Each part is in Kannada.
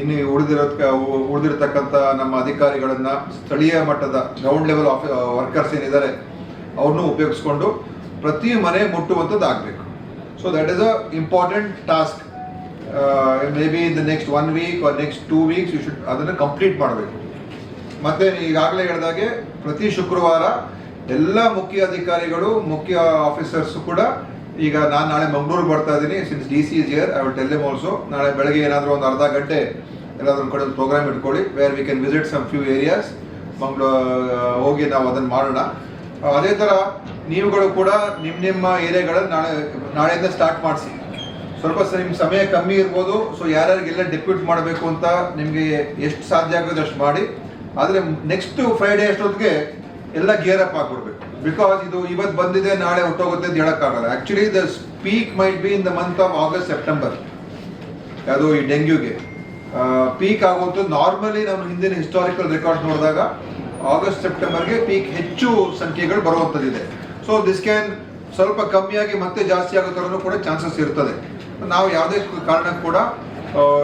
ಇನ್ನು ಉಳಿದಿರೋ ಉಳಿದಿರತಕ್ಕಂಥ ನಮ್ಮ ಅಧಿಕಾರಿಗಳನ್ನ ಸ್ಥಳೀಯ ಮಟ್ಟದ ಗ್ರೌಂಡ್ ಲೆವೆಲ್ ವರ್ಕರ್ಸ್ ಏನಿದ್ದಾರೆ ಅವ್ರನ್ನೂ ಉಪಯೋಗಿಸ್ಕೊಂಡು ಪ್ರತಿ ಮನೆ ಮುಟ್ಟುವಂಥದ್ದು ಆಗಬೇಕು so that is a important task may be in the next one week or next two weeks you should ಅದನ್ನು ಕಂಪ್ಲೀಟ್ ಮಾಡಬೇಕು. ಮತ್ತೆ ಈಗಾಗಲೇ ಹೇಳಿದಾಗೆ ಪ್ರತಿ ಶುಕ್ರವಾರ ಎಲ್ಲ ಮುಖ್ಯ ಅಧಿಕಾರಿಗಳು, ಮುಖ್ಯ ಆಫೀಸರ್ಸ್ ಕೂಡ ಈಗ ನಾನು ನಾಳೆ ಮಂಗಳೂರು ಬರ್ತಾ ಇದ್ದೀನಿ. Since D C is here I will tell M also ನಾಳೆ ಬೆಳಗ್ಗೆ ಏನಾದರೂ ಒಂದು ಅರ್ಧ ಗಂಟೆ ಎಲ್ಲಾದ್ರೂ ಒಂದು ಕಡೆ ಪ್ರೋಗ್ರಾಮ್ ಇಟ್ಕೊಳ್ಳಿ where we can visit some few areas ಮಂಗ್ಳೂ ಹೋಗಿ ನಾವು ಅದನ್ನು ಮಾಡೋಣ. ಅದೇ ಥರ ನೀವುಗಳು ಕೂಡ ನಿಮ್ಮ ನಿಮ್ಮ ಏರಿಯಾಗಳಲ್ಲಿ ನಾಳೆ, ನಾಳೆಯಿಂದ ಸ್ಟಾರ್ಟ್ ಮಾಡಿಸಿ. ಸ್ವಲ್ಪ ನಿಮ್ಮ ಸಮಯ ಕಮ್ಮಿ ಇರ್ಬೋದು. ಸೊ ಯಾರ್ಯಾರಿಗೆಲ್ಲ ಡೆಪ್ಯೂಟ್ ಮಾಡಬೇಕು ಅಂತ ನಿಮಗೆ ಎಷ್ಟು ಸಾಧ್ಯ ಆಗೋದು ಅಷ್ಟು ಮಾಡಿ. ಆದರೆ ನೆಕ್ಸ್ಟ್ ಫ್ರೈಡೇ ಅಷ್ಟೊತ್ತಿಗೆ ಎಲ್ಲ ಗೇರ್ ಅಪ್ ಹಾಕ್ಬಿಡ್ಬೇಕು ಬಿಕಾಸ್ ಇದು ಇವತ್ತು ಬಂದಿದೆ, ನಾಳೆ ಹೊಟ್ಟೋಗುತ್ತೆ ಅಂತ ಹೇಳೋಕ್ಕಾಗಲ್ಲ actually the peak might be in the month of August September ಅದು ಈ ಡೆಂಗ್ಯೂಗೆ. ಪೀಕ್ ಆಗುವಂಥದ್ದು ನಾರ್ಮಲಿ ನಮ್ಮ ಹಿಂದಿನ ಹಿಸ್ಟಾರಿಕಲ್ ರೆಕಾರ್ಡ್ ನೋಡಿದಾಗ ಆಗಸ್ಟ್ ಸೆಪ್ಟೆಂಬರ್ಗೆ ಪೀಕ್ ಹೆಚ್ಚು ಸಂಖ್ಯೆಗಳು ಬರುವಂಥದ್ದಿದೆ. ಸೊ ದಿಸ್ ಕ್ಯಾನ್ ಸ್ವಲ್ಪ ಕಮ್ಮಿಯಾಗಿ ಮತ್ತೆ ಜಾಸ್ತಿ ಆಗೋ ಥರನೂ ಕೂಡ ಚಾನ್ಸಸ್ ಇರ್ತದೆ. ನಾವು ಯಾವುದೇ ಕಾರಣಕ್ಕೂ ಕೂಡ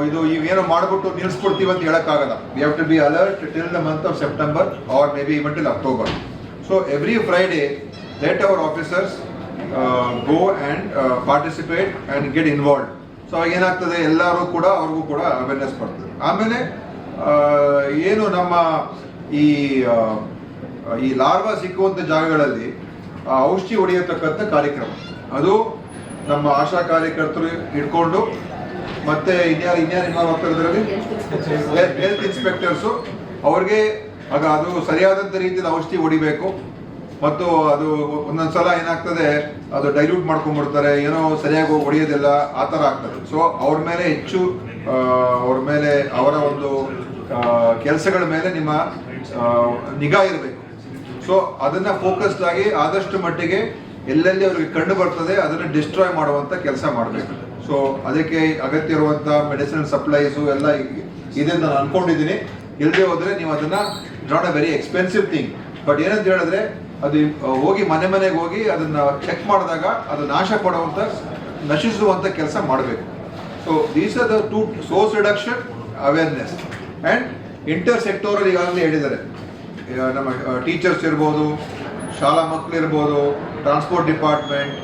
ಇದು ಇವೇನೋ ಮಾಡಿಬಿಟ್ಟು ನಿಲ್ಲಿಸ್ಕೊಡ್ತೀವಿ ಅಂತ ಹೇಳೋಕ್ಕಾಗಲ್ಲ. We have to be alert till the month of September or may be even till October so every Friday let our officers go and participate and get involve so ಅವಾಗ ಏನಾಗ್ತದೆ? ಎಲ್ಲರೂ ಕೂಡ, ಅವ್ರಿಗೂ ಕೂಡ ಅವೇರ್ನೆಸ್ ಬರ್ತದೆ. ಆಮೇಲೆ ಏನು ನಮ್ಮ ಈ ಈ ಲಾರ್ವಾ ಸಿಕ್ಕುವಂಥ ಜಾಗಗಳಲ್ಲಿ ಔಷಧಿ ಹೊಡೆಯತಕ್ಕಂಥ ಕಾರ್ಯಕ್ರಮ. ಅದು ನಮ್ಮ ಆಶಾ ಕಾರ್ಯಕರ್ತರು ಇಟ್ಕೊಂಡು ಮತ್ತೆ ಇನ್ಯಾರು ಇನ್ಯಾರು ಇನ್ವಾಲ್ವ್ ಆಗ್ತಾರೆ ಇದರಲ್ಲಿ ಹೆಲ್ತ್ ಇನ್ಸ್ಪೆಕ್ಟರ್ಸು ಅವ್ರಿಗೆ ಆಗ ಅದು ಸರಿಯಾದಂಥ ರೀತಿಯಲ್ಲಿ ಔಷಧಿ ಹೊಡಿಬೇಕು. ಮತ್ತು ಅದು ಒಂದೊಂದ್ಸಲ ಏನಾಗ್ತದೆ, ಅದು ಡೈಲ್ಯೂಟ್ ಮಾಡ್ಕೊಂಡ್ಬಿಡ್ತಾರೆ. ಏನೋ ಸರಿಯಾಗಿ ಹೊಡಿಯೋದಿಲ್ಲ, ಆ ಥರ ಆಗ್ತದೆ. ಸೊ ಅವ್ರ ಮೇಲೆ ಹೆಚ್ಚು ಅವ್ರ ಮೇಲೆ ಅವರ ಒಂದು ಕೆಲಸಗಳ ಮೇಲೆ ನಿಮ್ಮ ನಿಗಾ ಇರಬೇಕು. ಸೊ ಅದನ್ನ ಫೋಕಸ್ಡ್ ಆಗಿ ಆದಷ್ಟು ಮಟ್ಟಿಗೆ ಎಲ್ಲೆಲ್ಲಿ ಅವ್ರಿಗೆ ಕಂಡು ಬರ್ತದೆ, ಅದನ್ನ ಡಿಸ್ಟ್ರಾಯ್ ಮಾಡುವಂತ ಕೆಲಸ ಮಾಡಬೇಕು. ಸೊ ಅದಕ್ಕೆ ಅಗತ್ಯ ಇರುವಂತ ಮೆಡಿಸಿನಲ್ ಸಪ್ಲೈಸು ಎಲ್ಲ ಇದೆ ನಾನು ಅನ್ಕೊಂಡಿದ್ದೀನಿ. ಇಲ್ಲದೆ ಹೋದ್ರೆ ನೀವು ಅದನ್ನ not a very expensive thing but ಏನಂತ ಹೇಳಿದ್ರೆ, ಅದು ಹೋಗಿ ಮನೆ ಮನೆಗೆ ಹೋಗಿ ಅದನ್ನ ಚೆಕ್ ಮಾಡಿದಾಗ ಅದು ನಾಶ ಪಡುವಂತ, ನಶಿಸುವಂತ ಕೆಲಸ ಮಾಡಬೇಕು. So these are the two source reduction awareness and intersectoral ಈಗಾಗಲೇ ಹೇಳಿದ್ದಾರೆ. ನಮ್ಮ ಟೀಚರ್ಸ್ ಇರ್ಬೋದು, ಶಾಲಾ ಮಕ್ಕಳು ಇರ್ಬೋದು ಟ್ರಾನ್ಸ್ಪೋರ್ಟ್ ಡಿಪಾರ್ಟ್ಮೆಂಟ್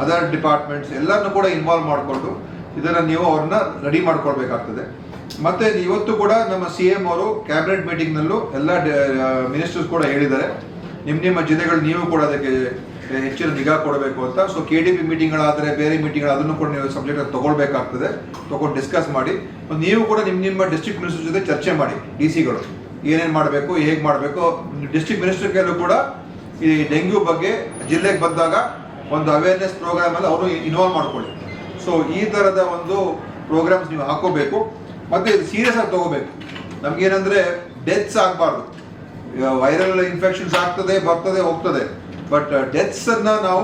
ಅದರ್ ಡಿಪಾರ್ಟ್ಮೆಂಟ್ಸ್ ಎಲ್ಲರನ್ನೂ ಕೂಡ ಇನ್ವಾಲ್ವ್ ಮಾಡಿಕೊಂಡು ಇದನ್ನು ನೀವು ಅವ್ರನ್ನ ರೆಡಿ ಮಾಡ್ಕೊಳ್ಬೇಕಾಗ್ತದೆ. ಮತ್ತೆ ಇವತ್ತು ಕೂಡ ನಮ್ಮ ಸಿ ಎಂ ಅವರು ಕ್ಯಾಬಿನೆಟ್ ಮೀಟಿಂಗ್ನಲ್ಲೂ ಎಲ್ಲ ಮಿನಿಸ್ಟರ್ಸ್ ಕೂಡ ಹೇಳಿದ್ದಾರೆ. ನಿಮ್ಮ ನಿಮ್ಮ ಜಿಲ್ಲೆಗಳು ನೀವು ಕೂಡ ಅದಕ್ಕೆ ಹೆಚ್ಚಿನ ನಿಗಾ ಕೊಡಬೇಕು ಅಂತ. ಸೊ ಕೆ ಡಿ ಪಿ ಮೀಟಿಂಗ್ಗಳಾದರೆ ಬೇರೆ ಮೀಟಿಂಗ್ ಅದನ್ನು ಕೂಡ ನೀವು ಸಬ್ಜೆಕ್ಟ್ ತಗೊಳ್ಬೇಕಾಗ್ತದೆ. ತಗೊಂಡು ಡಿಸ್ಕಸ್ ಮಾಡಿ. ನೀವು ಕೂಡ ನಿಮ್ಮ ನಿಮ್ಮ ಡಿಸ್ಟ್ರಿಕ್ಟ್ ಮಿನಿಸ್ಟರ್ ಜೊತೆ ಚರ್ಚೆ ಮಾಡಿ ಡಿ ಸಿಗಳು ಏನೇನು ಮಾಡಬೇಕು, ಹೇಗೆ ಮಾಡಬೇಕು. ಡಿಸ್ಟ್ರಿಕ್ಟ್ ಮಿನಿಸ್ಟರ್ ಕೈಲೂ ಕೂಡ ಈ ಡೆಂಗ್ಯೂ ಬಗ್ಗೆ ಜಿಲ್ಲೆಗೆ ಬಂದಾಗ ಒಂದು ಅವೇರ್ನೆಸ್ ಪ್ರೋಗ್ರಾಮ್ ಅಲ್ಲಿ ಅವರು ಇನ್ವಾಲ್ವ್ ಮಾಡ್ಕೊಳ್ಳಿ. ಸೊ ಈ ಥರದ ಒಂದು ಪ್ರೋಗ್ರಾಮ್ಸ್ ನೀವು ಹಾಕೋಬೇಕು ಮತ್ತೆ ಸೀರಿಯಸ್ ಆಗಿ ತಗೋಬೇಕು. ನಮ್ಗೇನಂದ್ರೆ ಡೆತ್ಸ್ ಆಗಬಾರ್ದು. ವೈರಲ್ ಇನ್ಫೆಕ್ಷನ್ಸ್ ಆಗ್ತದೆ, ಬರ್ತದೆ, ಹೋಗ್ತದೆ. ಬಟ್ ಡೆತ್ಸ್ ಅನ್ನ ನಾವು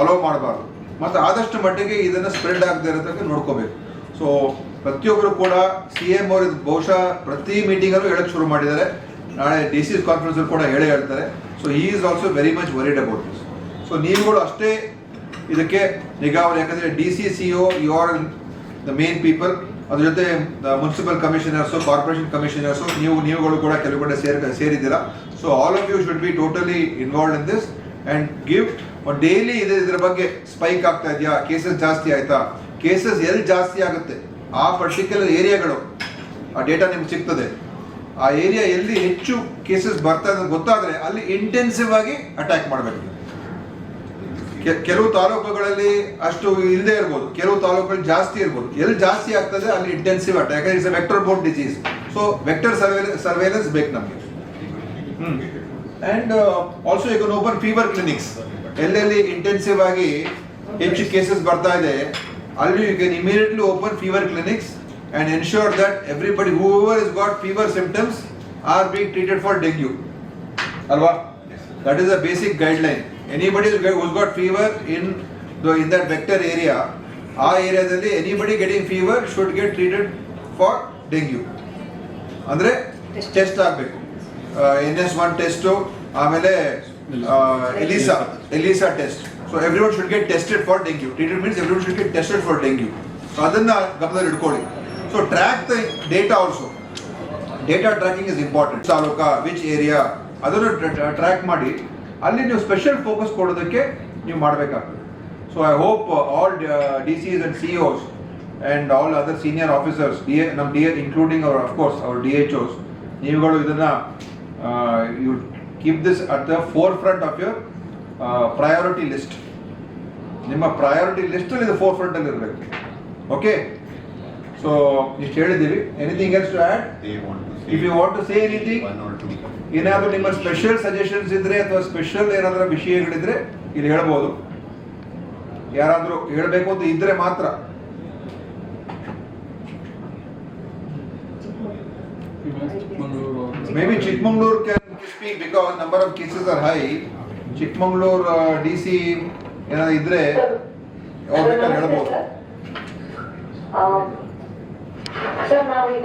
ಅಲೋ ಮಾಡಬಾರ್ದು. ಮತ್ತೆ ಆದಷ್ಟು ಮಟ್ಟಿಗೆ ಇದನ್ನ ಸ್ಪ್ರೆಡ್ ಆಗದೆ ಇರೋದಕ್ಕೆ ನೋಡ್ಕೋಬೇಕು. ಸೊ ಪ್ರತಿಯೊಬ್ಬರು ಕೂಡ ಸಿ ಎಂ ಅವರು ಇದು ಬಹುಶಃ ಪ್ರತಿ ಮೀಟಿಂಗಲ್ಲೂ ಹೇಳಕ್ ಶುರು ಮಾಡಿದ್ದಾರೆ. ನಾಳೆ ಡಿ ಸಿ ಕಾನ್ಫರೆನ್ಸ್ ಕೂಡ ಹೇಳಿ ಹೇಳ್ತಾರೆ. ಸೊ ಈ is also very much worried about this so ನೀವುಗಳು ಅಷ್ಟೇ ಇದಕ್ಕೆ ನಿಗಾವಣೆ ಯಾಕಂದರೆ D C C O you are the main people ಅದ್ರ ಜೊತೆ ಮುನ್ಸಿಪಲ್ ಕಮಿಷನರ್ಸು ಕಾರ್ಪೊರೇಷನ್ ಕಮಿಷನರ್ಸು ನೀವು, ನೀವುಗಳು ಕೂಡ ಕೆಲವು ಕಡೆ ಸೇರ್, ಸೇರಿದ್ದೀರಾ. So all of you should be totally involve in this and give daily ಇದೆ, ಇದ್ರ ಬಗ್ಗೆ ಸ್ಪೈಕ್ ಆಗ್ತಾ ಇದೆಯಾ? ಕೇಸಸ್ ಜಾಸ್ತಿ ಆಯಿತಾ? ಕೇಸಸ್ ಎಲ್ಲಿ ಜಾಸ್ತಿ ಆಗುತ್ತೆ? ಆ ಪರ್ಟಿಕ್ಯುಲರ್ ಏರಿಯಾಗಳು ಆ ಡೇಟಾ ನಿಮ್ಗೆ ಸಿಗ್ತದೆ. ಆ ಏರಿಯಾ ಎಲ್ಲಿ ಹೆಚ್ಚು ಕೇಸಸ್ ಬರ್ತಾ ಇದೆ ಗೊತ್ತಾದರೆ ಅಲ್ಲಿ ಇಂಟೆನ್ಸಿವ್ ಆಗಿ ಅಟ್ಯಾಕ್ ಮಾಡಬೇಕು. ಕೆಲವು ತಾಲೂಕುಗಳಲ್ಲಿ ಅಷ್ಟು ಇಲ್ಲದೆ ಇರ್ಬೋದು, ಕೆಲವು ತಾಲೂಕುಗಳಲ್ಲಿ ಜಾಸ್ತಿ ಇರ್ಬೋದು. ಎಲ್ಲಿ ಜಾಸ್ತಿ ಆಗ್ತದೆ ಅಲ್ಲಿ ಇಂಟೆನ್ಸಿವ್ ಅಟ್ಯಾಕ್ ಯಾಕಂದ್ರೆ it's vector borne disease so vector surveillance ಬೇಕು ನಮಗೆ. ಅಂಡ್ ಆಲ್ಸೋ ಈಗ ಓಪನ್ ಫೀವರ್ ಕ್ಲಿನಿಕ್ಸ್ ಎಲ್ಲೆಲ್ಲಿ ಇಂಟೆನ್ಸಿವ್ ಆಗಿ ಹೆಚ್ಚು ಕೇಸಸ್ ಬರ್ತಾ ಇದೆ ಅಲ್ಲಿ you can immediately open fever clinics and ensure that everybody whoever is got fever symptoms are be treated for dengue ಅಲ್ವಾ? That is a basic guideline anybody who's got fever in in that vector area ಆ ಏರಿಯಾದಲ್ಲಿ anybody getting fever should get treated for dengue ಅಂದ್ರೆ ಟೆಸ್ಟ್ ಆಗಬೇಕು. ಎನ್ ಎಸ್ ಒನ್ ಟೆಸ್ಟು ಆಮೇಲೆ ELISA ELISA test so everyone should get tested for dengue treated means everyone should get tested for dengue so ಅದನ್ನ ಗಮನದಲ್ಲಿ ಇಟ್ಕೊಳ್ಳಿ. So track the data also data tracking is important taluka which area ಅದನ್ನು ಟ್ರ್ಯಾಕ್ ಮಾಡಿ. ಅಲ್ಲಿ ನೀವು ಸ್ಪೆಷಲ್ ಫೋಕಸ್ ಕೊಡೋದಕ್ಕೆ ನೀವು ಮಾಡಬೇಕಾಗ್ತದೆ. So I hope all D Cs and C Os and all other senior officers D A ನಮ್ಮ D A including our of course ಅವ್ರ ಡಿ ಎಚ್ ಓಸ್ ನೀವುಗಳು ಇದನ್ನು you keep this at the forefront of your priority list ನಿಮ್ಮ ಪ್ರಯಾರಿಟಿ ಲಿಸ್ಟಲ್ಲಿ ಇದು ಫೋರ್ ಫ್ರಂಟಲ್ಲಿ ಇರಬೇಕು. ಓಕೆ ಸೊ ಇಷ್ಟು ಹೇಳಿದ್ದೀವಿ anything else to add They you want to say anything. ಏನಾದರೂ ನಿಮ್ಮ ಸ್ಪೆಷಲ್ ಸಜೆಷನ್ಸ್ ಇದ್ರೆ ಅಥವಾ ಸ್ಪೆಷಲ್ ಏನಾದರೂ ವಿಷಯಗಳಿದ್ರೆ ಇಲ್ಲಿ ಹೇಳ್ಬೋದು. ಯಾರಾದರೂ ಹೇಳಬೇಕು ಅಂತ ಇದ್ರೆ ಮಾತ್ರ. May be Chikmagalur can speak because number of cases are high Chikmagalur D C ಏನಾದ್ರು ಇದ್ರೆ ಅವ್ರು ಬೇಕಾದ್ರೆ ಹೇಳ್ಬೋದು. ನಾವೀಗ